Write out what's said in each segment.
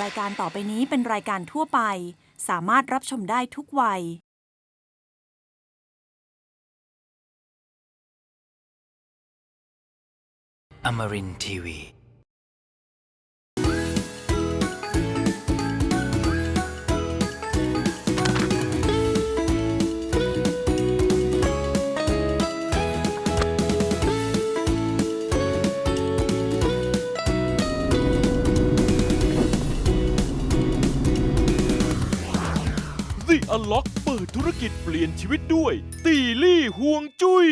รายการต่อไปนี้เป็นรายการทั่วไป สามารถรับชมได้ทุกวัย Amarin Tiwi. อล็อกเปิดธุรกิจเปลี่ยนชีวิตด้วย ตีลี่ห่วงจุย้ย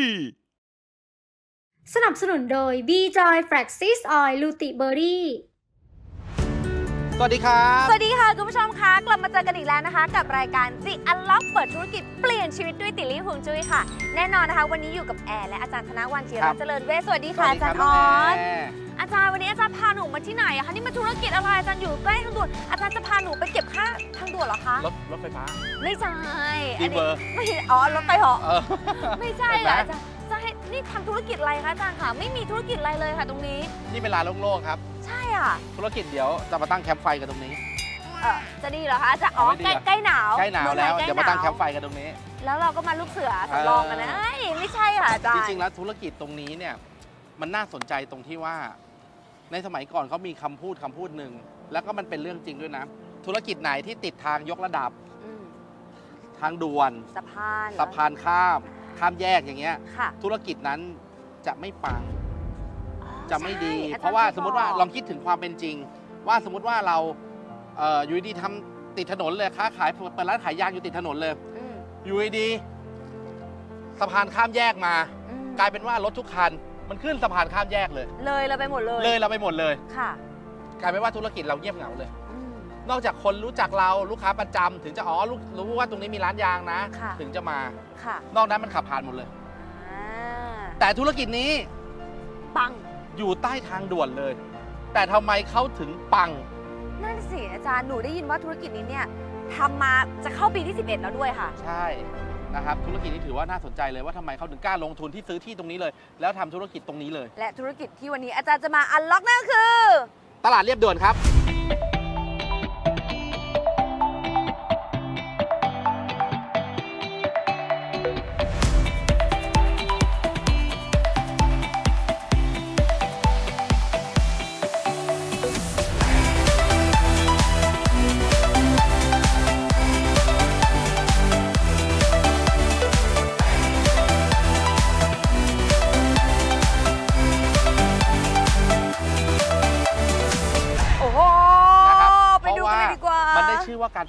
สนับสนุนโดย B Joy f r a x i s Oil l u t i Berry สวัสดีครับ สวัสดีค่ะ คุณผู้ชมคะกลับมาเจอกันอีกแล้วนะคะ กับรายการ The Unlock เปิดธุรกิจเปลี่ยนชีวิตด้วยติลลี่ฮวงจุ้ยค่ะ แน่นอนนะคะ วันนี้อยู่กับแอร์และอาจารย์ธนวันจีครัรับตน์เจริญเวชสวัสดีค่ะอาจารย์ออสอาจารย์วันนี้อาจารย์พาหนูมาที่ไหนอะคะนี่มาธุรกิจอะไรอาจารย์อยู่ใกล้ทางด่วนอาจารย์จะพาหนูไปเก็บค่าทางด่วนเหรอคะรถรถไฟฟ้า ไม่ใช่ดีเบอร์ไม่อ๋อรถไฟเหรอเออไม่ใช่เห็นเหไหรมออาจารย์จะให้นี่ทำธุรกิจอะไรคะอาจารย์ค่ะ ไม่มีธุรกิจอะไรเลยค่ะ ตรงนี้ นี่เป็นร้านโล่งๆครับ ใช่อะธุรกิจเดี๋ยวจะมาตั้งแคมป์ไฟกันตรงนี้ เออจะดีเหรอคะอาจารย์อ๋อไม่ดีใกล้อะใกล้หนาวใกล้หนาวมืองไทแล้วใกล้เดี๋ยวมาตั้งหนแคมป์ไฟกันตรงนี้ แล้วเราก็มาลูกเสือสำรองกันนะเออเอ้ยไม่ใช่ค่ะอาจารจย์ริงๆแล้วธุรกิจตรงนี้เนี่ยมันน่าสนใจตรงที่ว่า ในสมัยก่อนเขามีคำพูดคำพูดหนึ่งแล้วก็มันเป็นเรื่องจริงด้วยนะ ธุรกิจไหนที่ติดทางยกระดับอืมทางด่วนสะพานเหรอสะพานข้าม ข้ามแยกอย่างเงี้ยค่ะธุรกิจนั้นจะไม่ปังอ๋อ จะไม่ดี ใช่อจเพราะว่าคยสมมติว่าบอกลองคิดถึงความเป็นจริง ว่าสมมติว่าเราเอ่ออยู่ดีๆทำติดถนนเลยค้าขายเปิดร้านขายยางอยู่ติดถนนเลย อืมอยู่ดีๆสะพานข้ามแยกมา อืมกลายเป็นว่ารถทุกคัน มันขึ้นสะพานข้ามแยกเลย เลยเราไปหมดเลยเลยเราไปหมดเลย ค่ะกลายเป็นว่าธุรกิจเราเงียบเหงาเลย อืม นอกจากคนรู้จักเราลูกค้าประจำถึงจะอ๋อรู้รู้ว่าตรงนี้มีร้านยางนะ ค่ะ ถึงจะมา ค่ะนอกนั้นมันขับผ่านหมดเลย อ่าแต่ธุรกิจนี้ปัง อยู่ใต้ทางด่วนเลย แต่ทำไมเขาถึงปัง นั่นสิอาจารย์ หนูได้ยินว่าธุรกิจนี้เนี่ยทำมาจะเข้าปีที่ 11 แล้วด้วยค่ะ ใช่นะครับธุรกิจนี้ถือว่าน่าสนใจเลยว่าทำไมเขาถึงกล้าลงทุนที่ซื้อที่ตรงนี้เลย แล้วทำธุรกิจตรงนี้เลย และธุรกิจที่วันนี้อาจารย์จะมาอันล็อกนั่นก็คือ ตลาดเรียบด่วนครับ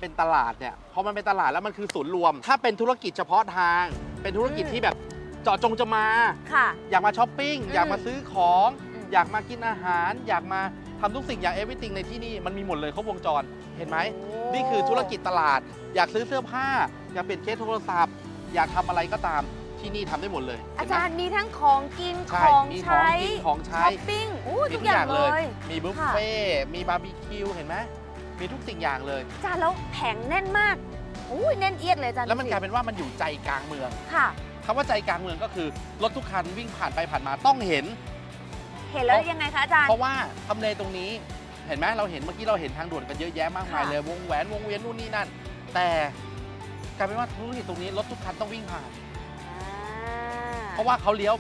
เป็นตลาดเนี่ยพอมันเป็นตลาดแล้วมันคือศูนย์รวม ถ้าเป็นธุรกิจเฉพาะทาง เป็นธุรกิจอืมที่แบบเจาะจงจะมา ค่ะ อยากมาช้อปปิ้งอืมอยากมาซื้อของ อืม อยากมากินอาหาร อยากมาทำทุกสิ่งอย่างเอวิติงในที่นี่มันมีหมดเลยครบวงจรเห็นไหมโนี่คือธุรกิจตลาด อยากซื้อเสื้อผ้า อยากเปลี่ยนเคสโทรศัพท์ อยากทำอะไรก็ตามที่นี่ทำได้หมดเลยอาเห็นไหมจารย์มีทั้งของกินใช่ของมีของใช้กินของใช้ช้อปปิ้งอู้มีทุกอย่างเลย มีบุฟเฟ่ต์มีบาร์บีคิวเห็นไหม มีทุกสิ่งอย่างเลยอาจารย์แล้วแผงแน่นมากอู้ยแน่นเอียดเลยอาจารย์แล้วมันดูสิกลายเป็นว่ามันอยู่ใจกลางเมืองค่ะคำว่าใจกลางเมืองก็คือรถทุกคันวิ่งผ่านไปผ่านมาต้องเห็น เห็นแล้วยังไงคะอาจารย์เพราะว่าทำเลตรงนี้เห็นไหมเราเห็นเมื่อกี้เราเห็นทางด่วนกันเยอะแยะมากมายค่ะเลยวงแหวนวงเวียนนู่นนี่นั่น แต่กลายเป็นว่าธุรกิจตรงนี้รถทุกคันต้องวิ่งผ่านอ่าเพราะว่าเขาเลี้ยว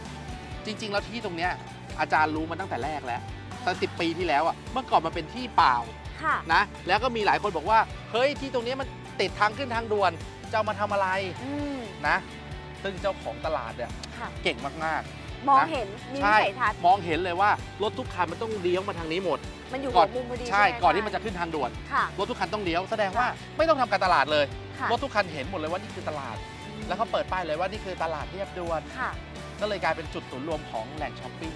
จริง ๆ แล้วที่ตรงเนี้ยอาจารย์รู้มาตั้งแต่แรกแล้วตั้งสิปีที่แล้วอะเมื่อก่อนมันเป็นที่เปล่า ค่ะ นะแล้วก็มีหลายคนบอกว่า เฮ้ยที่ตรงเนี้ยมันติดทางขึ้นทางด่วนจะเอามาทำอะไรอืมนะซึ่งเจ้าของตลาดเนี่ยค่ะ เก่งมาก มองนะ เห็นมีๆวิใช่สัยทัศน์มองเห็นเลยว่ารถทุกคันมันต้องเลี้ยวมาทางนี้หมด มันอยู่ก่หัอน วมุมพอดีใช่ไหก่อนที่มันจะขึ้นทางด่วน ค่ะรถทุกคันต้องเลี้ยวแสดงว่าไม่ต้องทำการตลาดเลย ค่ะรถทุกคันเห็นหมดเลยว่านี่คือตลาด แล้วเขาเปิดป้ายเลยว่านี่คือตลาดเรียบด่วน ค่ะ ก็เลยกลายเป็นจุดศูนย์รวมของแหล่งช้อปปิ้ง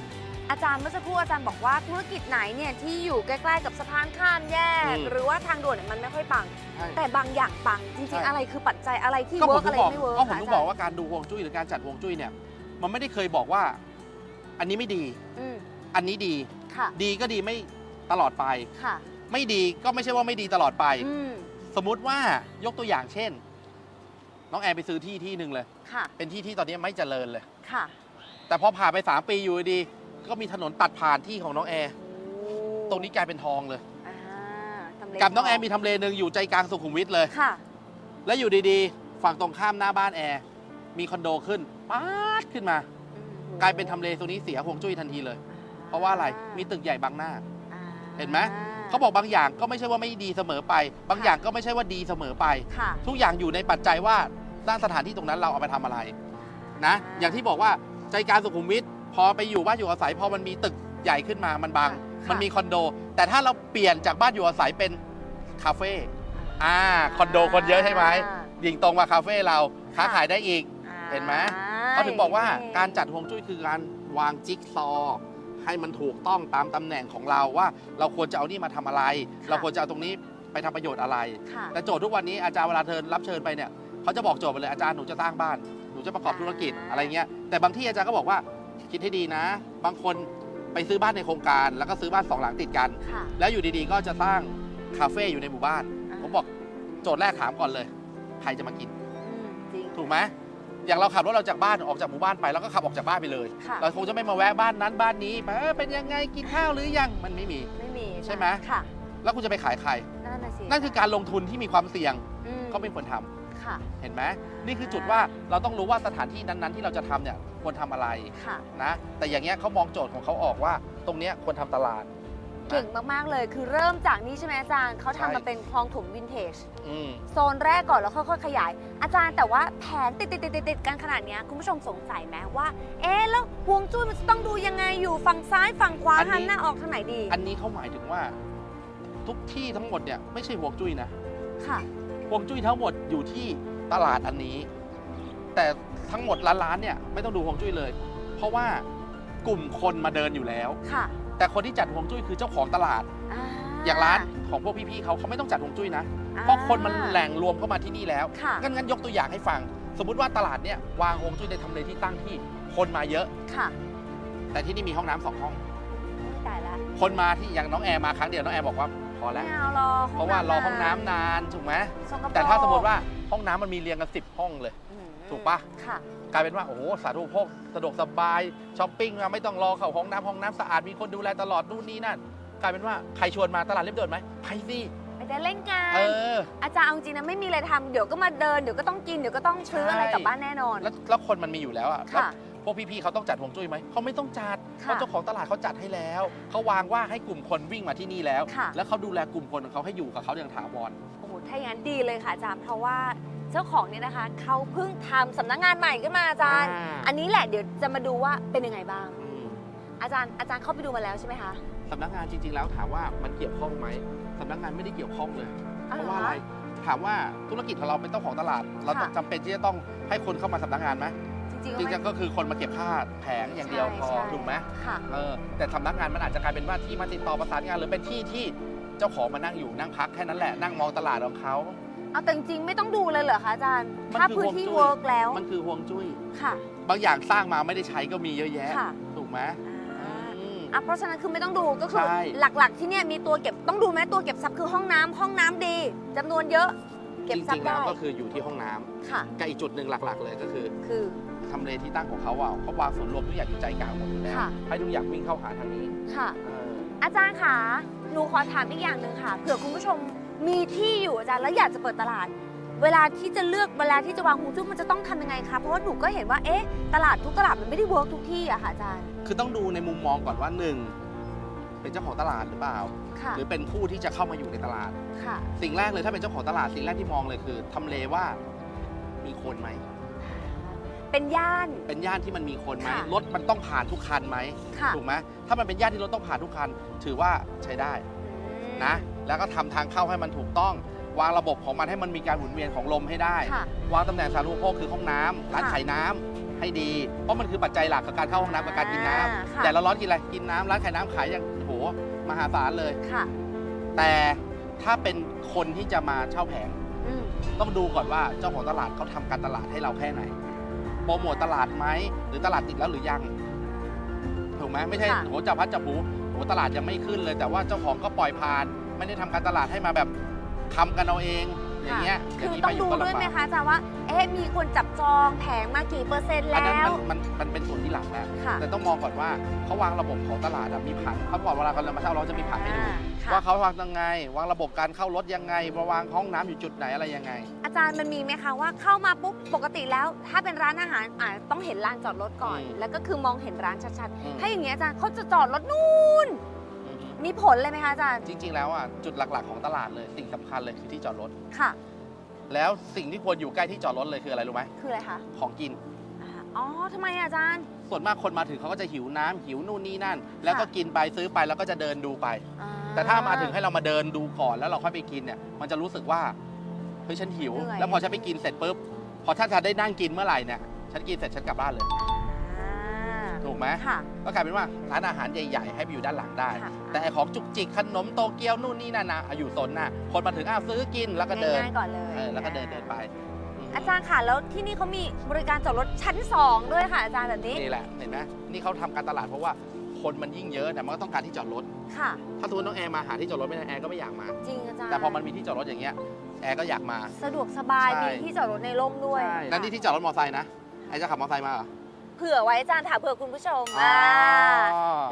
อาจารย์เมื่อสักครู่อาจารย์บอกว่าธุรกิจไหนเนี่ยที่อยู่ใกล้ๆกับสะพานข้ามแยก อืมหรือว่าทางด่วนเนี่ยมันไม่ค่อยปัง ใช่ แต่บางอย่างปังจใช่ ริงๆ อะไรคือปัจจัยอะไรที่ก็ผเวิมร์กถึอะไรงบอกไม่เวิร์กก็ผมคะถึงอาบจาอกรย์ว่าการดูฮวงจุ้ยหรือการจัดฮวงจุ้ยเนี่ยมันไม่ได้เคยบอกว่า อันนี้ไม่ดี อืมอันนี้ดีค่ะดีก็ดีไม่ตลอดไป ค่ะไม่ดีก็ไม่ใช่ว่าไม่ดีตลอดไป อืมสมมุติว่ายกตัวอย่างเช่น น้องแอนไปซื้อที่ที่หนึ่งเลย ค่ะเป็นที่ที่ตอนนี้ไม่เจริญเลย ค่ะแต่พอผ่านไป 3 ปีอยู่ดีๆ ก็มีถนนตัดผ่านที่ของน้องแอร์ตรงนี้กลายเป็นทองเลย อ่าทำำเลกับน้องทแอร์มีทำเลหนึ่งอยู่ใจกลางสุขุมวิทเลย ค่ะ แล้วอยู่ดีๆ ฝั่งตรงข้ามหน้าบ้านแอร์มีคอนโดขึ้นป๊าดขึ้นมาอืมกลายเป็นทำเลตรงนี้เสียห่วงจุ้ยทันทีเลย เพราะว่าอะไรมีตึกใหญ่บังหน้า อ่าเห็นไหม เขาบอกบางอย่างก็ไม่ใช่ว่าไม่ดีเสมอไป บางอย่างก็ไม่ใช่ว่าดีเสมอไป ค่ะทุกอย่างอยู่ในปัจจัยว่าด้านสถานที่ตรงนั้นเราเอาไปทำอะไรนะ อย่างที่บอกว่าใจกลารสุขุมวิท พอไปอยู่บ้านอยู่อาศัยพอมันมีตึกใหญ่ขึ้นมามันบางค่ะมันมีคอนโด แต่ถ้าเราเปลี่ยนจากบ้านอยู่อาศัยเป็นคาเฟ่อ่าคอนโดคนเยอะใช่ไหมดิ่งตรงมาคาเฟ่เราค้าขายได้อีก อ่าเห็นไหม เขาถึงบอกว่าการจัดฮวงจุ้ยคือการวางจิ๊กซอว์ให้มันถูกต้องตามตำแหน่งของเราว่า เราควรจะเอานี่มาทำอะไร เราควรจะเอาตรงนี้ไปทำประโยชน์อะไร ค่ะ แต่โจทย์ทุกวันนี้อาจารย์เวลาเทินรับเชิญไปเนี่ยเขาจะบอกโจทย์ไปเลยอาจารย์หนูจะสร้างบ้านหนูจะประกอบธุรกิจอ่า อะไรเงี้ยแต่บางที่อาจารย์ก็บอกว่า คิดให้ดีนะ บางคนไปซื้อบ้านในโครงการ แล้วก็ซื้อบ้านสองหลังติดกัน ค่ะ แล้วอยู่ดีๆ ก็จะสร้างคาเฟ่อยู่ในหมู่บ้าน อ่า ผมบอกโจทย์แรกถามก่อนเลย ใครจะมากิน อืมจริง ถูกไหมอย่างเราขับรถเราจากบ้านออกจากหมู่บ้านไปแล้วก็ขับออกจากบ้านไปเลย ค่ะ เราคงจะไม่มาแวะบ้านนั้นบ้านนี้ไปเออเป็นยังไงกินข้าวหรือยังมันไม่มี ไม่มีใช่ไหม ค่ะ แล้วคุณจะไปขายใคร นั่นน่ะสินั่นคือการลงทุนที่มีความเสี่ยงอืมเขาเป็นคนทำ ค่ะ เห็นไหมนี่คือจุดว่าเราต้องรู้ว่าสถานที่นั้นๆ ที่เราจะทำเนี่ยควรทำอะไรค่ะ นะแต่อย่างเงี้ยเขามองโจทย์ของเขาออกว่า ตรงเนี้ยควรทำตลาดนะเก่งมาก ๆ เลย คือเริ่มจากนี้ใช่ไหมอาจารย์ เขาใช่ทำมาเป็นคลองถมวินเทจ อืม โซนแรกก่อนแล้วค่อยๆขยาย อาจารย์แต่ว่าแผนติดติดติดติดๆๆๆกันขนาดเนี้ยคุณผู้ชมสงสัยไหมว่า เอ๊ะแล้วฮวงจุ้ยมันจะต้องดูยังไงอยู่ฝั่งซ้ายฝั่งขวาอันนี้ หันหน้าออกทางไหนดีอันนี้เขาหมายถึงว่า ทุกที่ทั้งหมดเนี่ยไม่ใช่ห่วงจุ้ยนะ ค่ะห่ วงจุ้ยทั้งหมดอยู่ที่ตลาดอันนี้ แต่ทั้งหมดล้านๆเนี่ยไม่ต้องดูห่วงจุ้ยเลย เพราะว่ากลุ่มคนมาเดินอยู่แล้ว ค่ะแต่คนที่จัดห่วงจุ้ยคือเจ้าของตลาดอ่าอย่างร้านของพวกพี่ๆเขาเขาไม่ต้องจัดห่วงจุ้ยนะอ่เพราะคนมันแหล่งรวมเข้ามาที่นี่แล้วค่ะงั้นงั้นยกตัวอย่างให้ฟัง สมมุติว่าตลาดเนี่ยวางฮวงจุ้ยในทำเลที่ตั้งที่คนมาเยอะ ค่ะ แต่ที่นี่มีห้องน้ำสองห้อง ตายละ คนมาที่อย่างน้องแอร์มาครั้งเดียวน้องแอร์บอกว่า พอไม่แล้วเอารอเพราะว่ารอห้องน้ำนานถูกไหมสกปรกแต่ถ้าสมมติว่าห้องน้ำมันมีเรียงกันสิบห้องเลย อืมถูกปะ ค่ะ กลายเป็นว่าโอ้โหสาธารณูปโภคสะดวกสบายช้อปปิ้งมาไม่ต้องรอเข้าห้องน้ำห้องน้ำสะอาดมีคนดูแลตลอดนู่นนี่นั่นกลายเป็นว่าใครชวนมาตลาดเรียบด่วนไหมไปสิไปเดินเล่นกัน เออ อาจารย์เอาจริงนะไม่มีอะไรทำเดี๋ยวก็มาเดินเดี๋ยวก็ต้องกินเดี๋ยวก็ต้องซื้ออะไรกลับบ้านแน่นอน แล้วแล้วคนมันมีอยู่แล้วอะแล้วค่ะ พวกพี่ๆเขาต้องจัดห่วงจุ้ยไหมเขาไม่ต้องจัดค่ะเพราะเจ้าของตลาดเขาจัดให้แล้วเขาวางว่าให้กลุ่มคนวิ่งมาที่นี่แล้วค่ะแล้วเขาดูแลกลุ่มคนของเขาให้อยู่กับเขาอย่างถาวรโอ้โหถ้าอย่างนั้นดีเลยค่ะอาจารย์เพราะว่าเจ้าของเนี่ยนะคะเขาเพิ่งทำสำนักงานใหม่ขึ้นมาอาจารย์อ่าอันนี้แหละเดี๋ยวจะมาดูว่าเป็นยังไงบ้างอืมอาจารย์อาจารย์เข้าไปดูมาแล้วใช่ไหมคะสำนักงานจริง ๆ แล้วถามว่ามันเกี่ยวข้องไหมสำนักงานไม่ได้เกี่ยวข้องเลยอ๋อเพราะว่าอะไรถามว่าธุรกิจของเราเป็นเจ้าของตลาด เราค่ะจำเป็นที่จะต้องให้คนเข้ามาสำนักงานไหม จริงๆจริไม่งๆก็คือคนมาเก็บค่าแผงอย่างเดียวพอใช่ ถูกไหมค่ะ เออแต่สำนักงานมันอาจจะกลายเป็นว่าที่มาติดต่อประสานงานหรือเป็นที่ที่เจ้าของมานั่งอยู่นั่งพักแค่นั้นแหละนั่งมองตลาดของเขา เอาแต่จริงๆไม่ต้องดูเลยเหรอคะอาจารย์ มันถ้าคือพื้นที่ฮวงจุ้ย เวิร์กแล้วมันคือห่วงจุ้ย ค่ะ บางอย่างสร้างมาไม่ได้ใช้ก็มีเยอะแยะ ค่ะ ถูกไหมอ่า อืม อะเพราะฉะนั้นคือไม่ต้องดูก็คือใช่ หลักๆ ที่เนี่ยมีตัวเก็บต้องดูไหมตัวเก็บทรัพย์คือห้องน้ำห้องน้ำดีจำนวนเยอะ เก็บจทรัพริงย์ๆแล้ได้วก็คืออยู่ที่ห้องน้ำค่ะ กับอีกจุดหนึ่งหลัก ๆ เลยก็คือ คือ ทำเลที่ตั้งของเขาอะเขาวางศูนย์รวมทุกอย่างอยู่ใจกลางหมดอยู่แล้วค่ะ ให้ทุกอย่างวิ่งเข้าหาทางนี้ค่ะ เอออาจารย์คะหนูขอถามอีกอย่างหนึ่งค่ะ เผื่อคุณผู้ชมมีที่อยู่อาจารย์แล้วอยากจะเปิดตลาด เวลาที่จะเลือกเวลาที่จะวางฮูจุ้ยมันจะต้องทำยังไงคะ เพราะว่าหนูก็เห็นว่าเอ๊ะตลาดทุกตลาดมันไม่ได้เวิร์กทุกที่อะค่ะอาจารย์ คือต้องดูในมุมมองก่อนว่าหนึ่งเป็นเจ้าของตลาดหรือเปล่า ค่ะ หรือเป็นผู้ที่จะเข้ามาอยู่ในตลาด ค่ะ สิ่งแรกเลยถ้าเป็นเจ้าของตลาดสิ่งแรกที่มองเลยคือทำเลว่ามีคนไหม เป็นย่าน เป็นย่านที่มันมีคนไหมค่ะรถมันต้องผ่านทุกคันไหมค่ะ ถูกไหมถ้ามันเป็นย่านที่รถต้องผ่านทุกคัน ถือว่าใช้ได้อืมนะ แล้วก็ทำทางเข้าให้มันถูกต้อง วางระบบของมันให้มันมีการหมุนเวียนของลมให้ได้ ค่ะ วางตำแหน่งสาธารณูปโภคคือห้องน้ำร้านค่ะขายน้ำให้ดี เพราะมันคือปัจจัยหลักกับการเข้าห้องน้ำกับการกินน้ำอ่าค่ะ แต่เราร้อนกินอะไรกินน้ำร้านขายน้ำขายอย่างโหมหาศาลเลย ค่ะแต่ถ้าเป็นคนที่จะมาเช่าแผง อืมต้องดูก่อนว่าเจ้าของตลาดเขาทำการตลาดให้เราแค่ไหน โปรโมทตลาดไหมหรือตลาดติดแล้วหรือยังถูกไหมไม่ใช่ค่ะ โหจับพัดจับผูโหตลาดยังไม่ขึ้นเลย แต่ว่าเจ้าของก็ปล่อยผ่าน ไม่ได้ทำการตลาดให้มาแบบทำกันเอาเองอย่างเงี้ยคือนี้ต้องมาดูก็ด้วยลำบากไหมคะอาจารย์ว่า เอ๊ะมีคนจับจองแผงมากี่เปอร์เซ็นต์อันนั้นแล้วมันมันมันเป็นส่วนที่หลังแล้วค่ะแต่ต้องมองก่อนว่าเขาวางระบบของตลาดอะมีผังเขาบอกเวลาเรามาเช่าเราจะมีผังให้ดู อ่าค่ะ ว่าเขาวางยังไง วางระบบการเข้ารถยังไงวางห้องน้ำอยู่จุดไหนอะไรยังไง อาจารย์มันมีไหมคะว่าเข้ามาปุ๊บปกติแล้ว ถ้าเป็นร้านอาหารอ่าต้องเห็นลานจอดรถก่อน อืม แล้วก็คือมองเห็นร้านชัดอืมๆถ้าอย่างเงี้ยอาจารย์เขาจะจอดรถนู่นมีผลเลยไหมคะอาจารย์จริง ๆ แล้วอะจุดหลักๆของตลาดเลยสิ่งสำคัญเลยคือที่จอดรถ ค่ะ แล้วสิ่งที่ควรอยู่ใกล้ที่จอดรถเลยคืออะไรรู้ไหมคืออะไรคะของกินอ่าอ๋อทำไมอะอาจารย์ส่วนมากคนมาถึงเขาก็จะหิวน้ำหิวนู่นนี่นั่น แล้วก็กินไปซื้อไปแล้วก็จะเดินดูไป อ่แต่ถ้ามาถึงให้เรามาเดินดูก่อนแล้วเราค่อยไปกินเนี่ยมันจะรู้สึกว่าเฮ้ยฉันหิว แล้วพอฉันไปกินเสร็จปุ๊บพอถ้าฉันได้นั่งกินเมื่อไหร่เนี่ยฉันกินเสร็จฉันกลับบ้านเลย อ่า ถูกไหมค่ะ ก็กลายเป็นว่าร้านอาหารใหญ่ ๆ ให้ไปอยู่ด้านหลังได้ ค่ะ แต่ไอของจุกจิกขนมโตเกียวนู่นนี่นั่นนะอะอยู่โซนหน้าคนมาถึงอ้าวซื้อกินแล้วก็เดินง่ายๆก่อนเลยเออแล้วก็เดินเดินไปมอาจารย์ค่ะแล้วที่นี่เขามีบริการจอดรถชั้น 2 ด้วยค่ะอาจารย์แบบนี้นี่แหละเห็นไหมนี่เขาทำการตลาดเพราะว่าคนมันยิ่งเยอะเนี่ยมันก็ต้องการที่จอดรถ ค่ะ ถ้าสมมติน้องแอร์มาหาที่จอดรถไม่ได้แอร์ก็ไม่อยากมา จริงอาจารย์แต่พอมันมีที่จอดรถอย่างเงี้ยแอร์ก็อยากมา สะดวกสบายใช่ มีที่จอดรถในร่มด้วยนั่นนี่ที่จอดรถมอเตอร์ไซค์นะไอจะขับมอเตอร์ไซค์มาเหรอ เผื่อไว้อาจารย์ถามเผื่อคุณผู้ชมอ๋ออ่า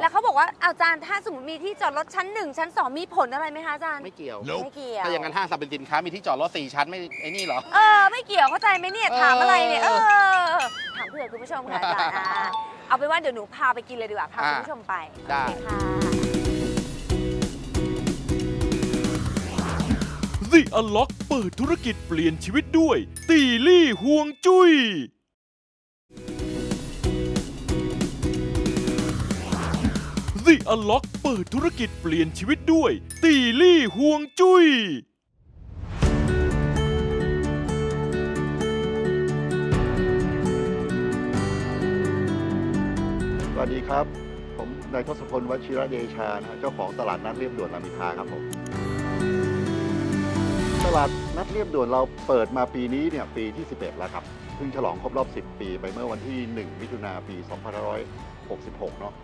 แล้วเขาบอกว่าอาจารย์ถ้าสมมติมีที่จอดรถชั้น1ชั้น2มีผลอะไรไหมคะอาจารย์ไม่เกี่ยว ไม่เกี่ยวถ้าอย่างนั้นห้างสรรพสินค้ามีที่จอดรถสี่ชั้นไม่ไอ้นี่เหรอ เออไม่เกี่ยวเข้าใจไหมเนี่ยเออถามอะไรเนี่ยเออถามเผื่อคุณผู้ชมค่ะอาจารย์อ่าเอาเป็นว่าเดี๋ยวหนูพาไปกินเลยดีกว่าพาอ่าคุณผู้ชมไปได้โอเคค่ะ The Unlock เปิดธุรกิจเปลี่ยนชีวิตด้วย ตีลี่ห่วงจุย้ ย The Unlock เปิดธุรกิจเปลี่ยนชีวิตด้วย ตีลี่ห่วงจุย้ยสวัสดีครับ ผมนายทศพลวชิระเดชานะฮะเจ้าของตลาดนัดเรียบด่วนรามอินทราครับผมตลาดนัดเรียบด่วนเราเปิดมาปีนี้เนี่ยปีที่ 11 แล้วครับเพิ่งฉลองครบรอบ 10 ปีไปเมื่อวันที่ 1 มิถุนาปี 2566 เนาะ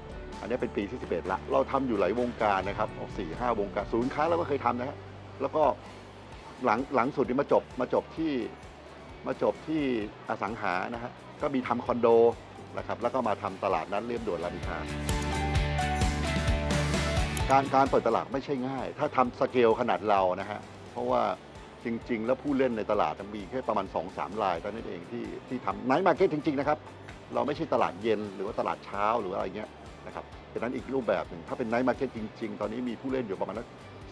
อันนี้เป็นปีที่ 11 ละ เราทำอยู่หลายวงการนะครับออกสี่ห้าวงการศูนย์ค้าเราก็เคยทำนะฮะแล้วก็หลังหลังสุดนี่มาจบมาจบที่มาจบที่อสังหานะฮะก็มีทำคอนโดนะครับแล้วก็มาทำตลาดนัดเรียบด่วนรามอินทราการการเปิดตลาดไม่ใช่ง่าย ถ้าทำสเกลขนาดเรานะฮะเพราะว่าจริง ๆ แล้วผู้เล่นในตลาดมีแค่ประมาณ 2-3สามรายเท่านั้นเองที่ที่ทำไนท์มาร์เก็ตจริง ๆ นะครับ เราไม่ใช่ตลาดเย็นหรือว่าตลาดเช้าหรือว่าอะไรเงี้ย นะครับเป็นนั้นอีกรูปแบบหนึ่งถ้าเป็นไนท์มาร์เก็ตจริง ๆ ตอนนี้มีผู้เล่นอยู่ประมาณ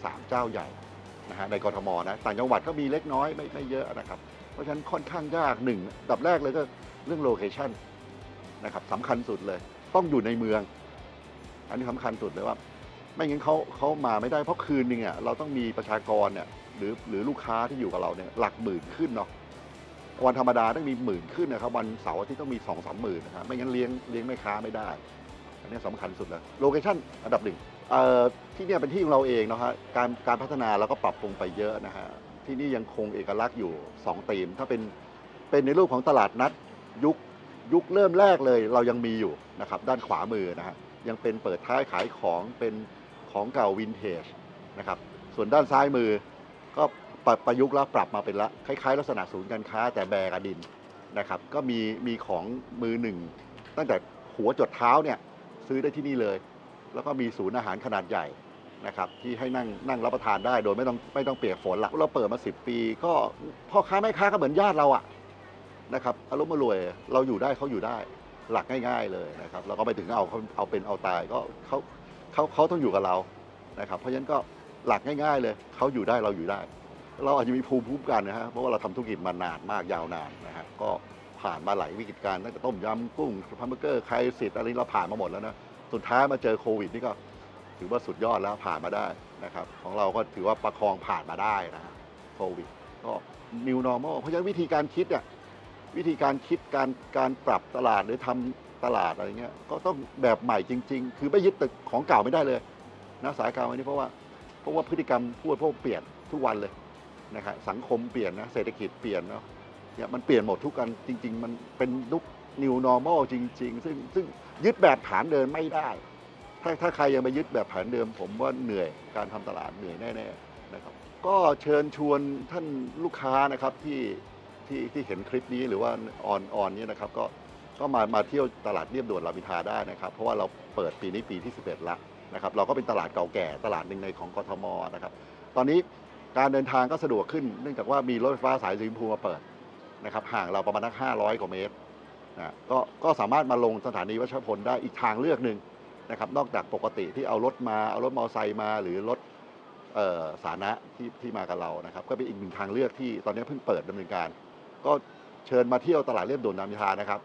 สามเจ้าใหญ่นะฮะในกรทมนะต่างจังหวัดก็มีเล็กน้อยไม่ไม่เยอะนะครับ เพราะฉะนั้นค่อนข้างยากหนึ่งดับแรกเลยก็เรื่องโลเคชันนะครับสำคัญสุดเลย ต้องอยู่ในเมือง อันนี้สำคัญสุดเลยว่า ไม่งั้นเขาเขามาไม่ได้เพราะคืนนึงอะเราต้องมีประชากรเนี่ยหรือหรือลูกค้าที่อยู่กับเราเนี่ยหลักหมื่นขึ้นเนาะวันธรรมดาต้องมีหมื่นขึ้นนะครับวันเสาร์อาทิตย์ต้องมีสองสามหมื่นนะครับไม่งั้นเลี้ยงเลี้ยงแม่ค้าไม่ได้ อันนี้สำคัญสุดเลยโลเคชั่นอันดับหนึ่งเอ่อที่เนี่ยเป็นที่ของเราเองนะฮะการการพัฒนาเราก็ปรับปรุงไปเยอะนะฮะที่นี่ยังคงเอกลักษณ์อยู่สองธีมถ้าเป็นเป็นในรูปของตลาดนัดยุคยุคเริ่มแรกเลยเรายังมีอยู่นะครับด้านขวามือนะฮะยังเป็นเปิดท้ายขายของเป็นของเก่าวินเทจนะครับส่วนด้านซ้ายมือก็ปรับประยุกต์แล้วปรับมาเป็นละคล้ายๆ ลักษณะศูนย์การค้าแต่แบกระดินนะครับก็มีมีของมือหนึ่งตั้งแต่หัวจดเท้าเนี่ย ซื้อได้ที่นี่เลย แล้วก็มีศูนย์อาหารขนาดใหญ่นะครับที่ให้นั่งนั่งรับประทานได้โดยไม่ต้องไม่ต้องเปียกฝนละเราเปิดมา 10 ปี ก็พ่อค้าแม่ค้าก็เหมือนญาติเราอะนะครับอารมณ์มารวยเราอยู่ได้เขาอยู่ได้หลักง่าย ๆเลยนะครับเราก็ไปถึงเอาเขาเอาเป็นเอาตายก็เขาเขาเขาต้องอยู่กับเรานะครับเพราะฉะนั้นก็หลักง่าย ๆ เลยเขาอยู่ได้เราอยู่ได้ เราอาจจะมีภูมิคุ้มกันนะฮะเพราะว่าเราทำธุรกิจมานานมากยาวนานนะฮะก็ ผ่านมาหลายวิกฤตการณ์ตั้งแต่ต้มยำกุ้งพัมเบอร์เกอร์ไครสิตอะไรนี้เราผ่านมาหมดแล้วนะสุดท้ายมาเจอโควิดนี่ก็ถือว่าสุดยอดแล้วผ่านมาได้นะครับ ของเราก็ถือว่าประคองผ่านมาได้นะฮะโควิดก็ new normal เพราะฉะนั้นวิธีการคิดอะวิธีการคิดการการปรับตลาดหรือทำตลาดอะไรเงี้ยก็ต้องแบบใหม่จริง ๆ คือไม่ยึดแต่ของเก่าไม่ได้เลยนะสายเก่าอันนี้เพราะว่าเพราะว่าพฤติกรรมผู้บริโภคเปลี่ยนทุกวันเลยนะครับสังคมเปลี่ยนนะเศรษฐกิจเปลี่ยนเนาะ เนี่ยมันเปลี่ยนหมดทุกกันจริง ๆ มันเป็นยุค new normal จริง ๆ ซึ่งซึ่งยึดแบบฐานเดิมไม่ได้ ถ้าถ้าใครยังไปยึดแบบแผนเดิม ผมว่าเหนื่อยการทำตลาดเหนื่อยแน่ๆนะครับก็เชิญชวนท่านลูกค้านะครับที่ที่ที่เห็นคลิปนี้หรือว่าออนออนนี้นะครับก็ก็มามาเที่ยวตลาดเรียบด่วนรามอินทราได้นะครับ เพราะว่าเราเปิดปีนี้ปีที่ 11ล้วนะครับ เราก็เป็นตลาดเก่าแก่ตลาดหนึ่งในของกทมนะครับ ตอนนี้การเดินทางก็สะดวกขึ้น เนื่องจากว่ามีรถไฟฟ้าสายสีชมพูมาเปิด นะครับห่างเราประมาณนัก500 กว่าเมตรนะก็ก็สามารถมาลงสถานีวัชรพลได้อีกทางเลือกหนึ่งนะครับนอกจากปกติที่เอารถมาเอารถมอเตอร์ไซค์มาหรือรถสาธารณะที่ที่มากับเรานะครับก็เป็นอีกหนึ่งทางเลือกที่ตอนนี้เพิ่งเปิดดำเนินการ ก็เชิญมาเที่ยวตลาดเรียบด่วนนามิทานะครับ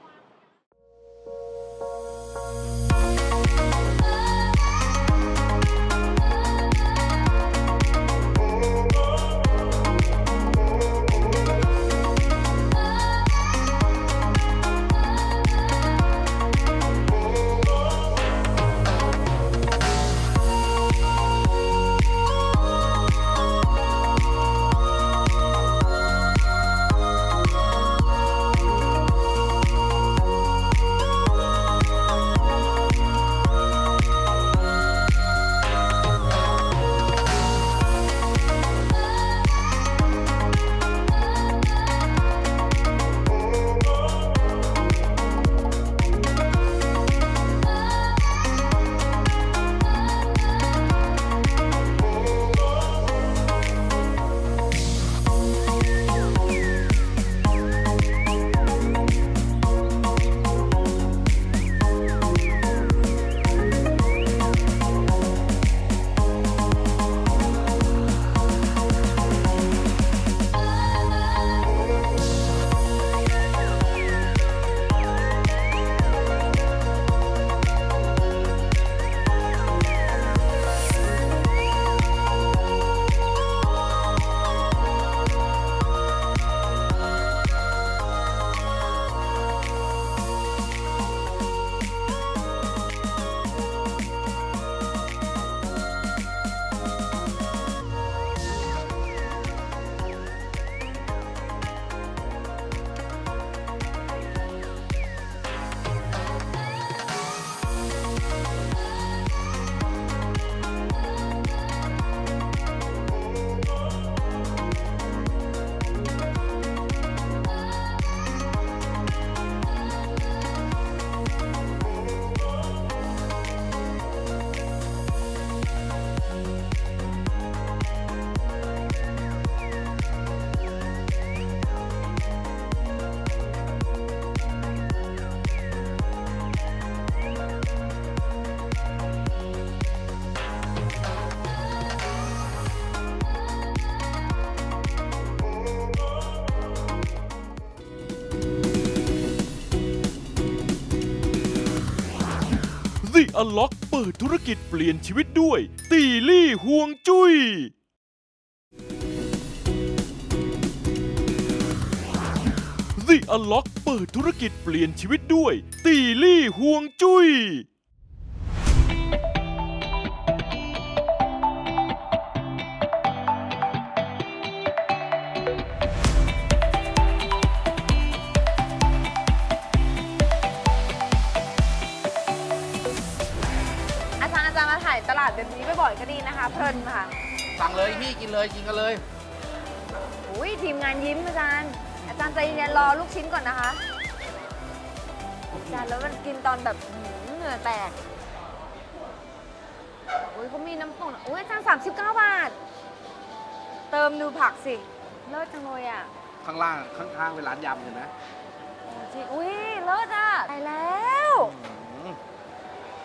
อล็อกเปิดธุรกิจเปลี่ยนชีวิตด้วย ตีลี่ห่วงจุย้ย The Unlock เปิดธุรกิจเปลี่ยนชีวิตด้วย ตีลี่ห่วงจุย้ย แบบนี้บ่อยๆก็ดีนะคะ เพลินค่ะสั่งเลยพี่กินเลยกินกันเลย อุ้ยทีมงานยิ้มอาจารย์ อาจารย์ใจเย็นๆรอลูกชิ้นก่อนนะคะ อาจารย์แล้วมันกินตอนแบบหืมเหงื่อแตกอุ้ยเขามีน้ำผงอุ้ยอาจารย์39 บาท เติมดูผักสิ เลิศจังเลยอะข้างล่างข้างๆเป็นร้านยำเห็นไหมจริงอุ้ยเลิศอะไปแล้ว อืม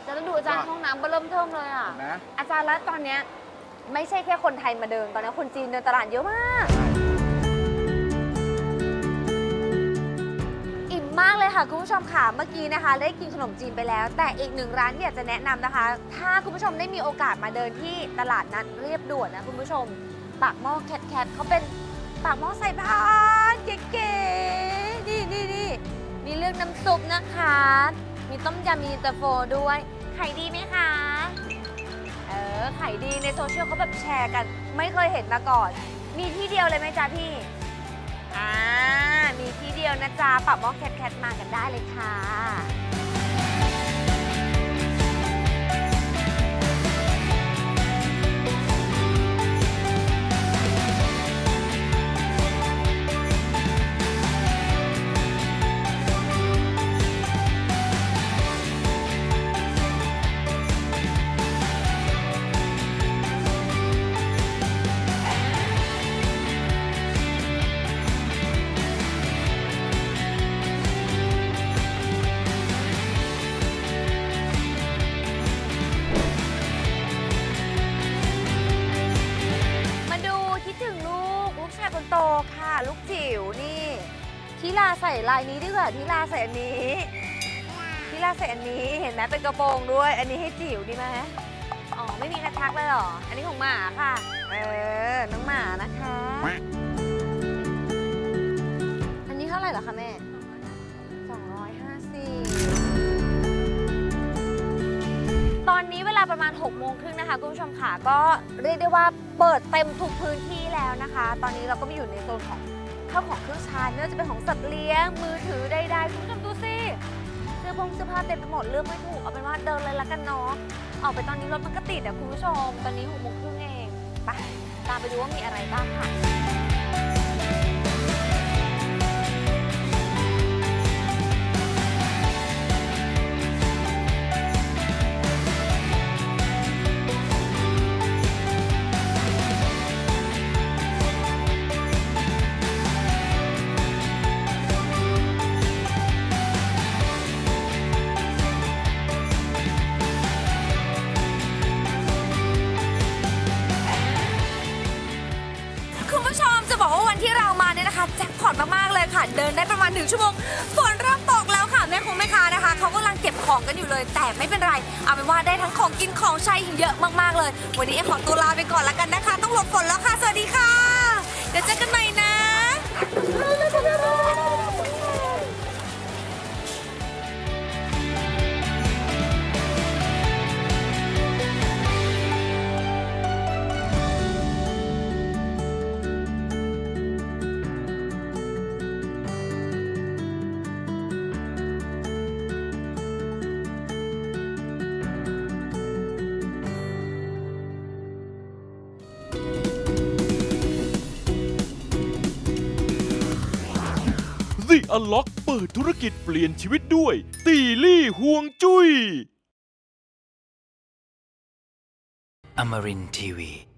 จะต้องดูอาจารย์ห้องน้ำเบอร์เริ่มเทิมเลยอะ เห็นไหมอาจารย์แล้วตอนเนี้ยไม่ใช่แค่คนไทยมาเดินตอนนี้คนจีนเดินตลาดเยอะมาก อิ่มมากเลยค่ะคุณผู้ชมค่ะ เมื่อกี้นะคะ ได้กินขนมจีนไปแล้ว แต่อีกหนึ่งร้านที่อยากจะแนะนำนะคะ ถ้าคุณผู้ชมได้มีโอกาสมาเดินที่ตลาดนัดเรียบด่วนนะคุณผู้ชม ปากหม้อแคทแคทเขาเป็นปากหม้อใส่พานเก๋ๆนี่นี่นี่มีเรื่องน้ำซุปนะคะ มีต้มยำมีเตอร์โฟด้วยขายดีไหมคะ เออขายดีในโซเชียลเขาแบบแชร์กัน ไม่เคยเห็นมาก่อน มีที่เดียวเลยไหมจ๊ะพี่ อ่า มีที่เดียวนะจ๊ะปรับหมอแคทแคทมากันได้เลยค่ะ ทิลาใส่อันนี้ทิลาใส่อันนี้เห็นไหมเป็นกระโปรงด้วย อันนี้ให้จิ๋วดีไหมอ๋อไม่มีใครทักเลยเหรอ อันนี้ของหมาค่ะ เออ น้องหมานะคะ อันนี้เท่าไหร่เหรอคะแม่250ตอนนี้เวลาประมาณ6โมงครึ่งนะคะคุณผู้ชมค่ะก็เรียกได้ว่าเปิดเต็มทุกพื้นที่แล้วนะคะ ตอนนี้เราก็มาอยู่ในโซนของ ข้าของเครื่องใช้ไม่ว่าจะเป็นของสัตว์เลี้ยง มือถือใดๆคุณผู้ชมดูสิเสื้อผงเสื้อผ้าเต็มไปหมดเลือกไม่ถูกเอาเป็นว่าเดินเลยละกันเนาะออกไปตอนนี้รถมันก็ติดอะคุณผู้ชมตอนนี้หกโมงครึ่งเองไปตามไปดูว่ามีอะไรบ้างค่ะ มาณหนึ่งชั่วโมงฝนเริ่มตกแล้วค่ะแม่คงแม่ค้านะคะเขากำลังเก็บของกันอยู่เลย แต่ไม่เป็นไร เอาเป็นว่าได้ทั้งของกินของใช้เยอะมากๆเลย วันนี้เอ็มขอตัวลาไปก่อนแล้วกันนะคะ ต้องหลบฝนแล้วค่ะ สวัสดีค่ะ เดี๋ยวเจอกัน อล็อกเปิดธุรกิจเปลี่ยนชีวิตด้วย ตีลี่ห่วงจุ้ย Amarin Tiwi.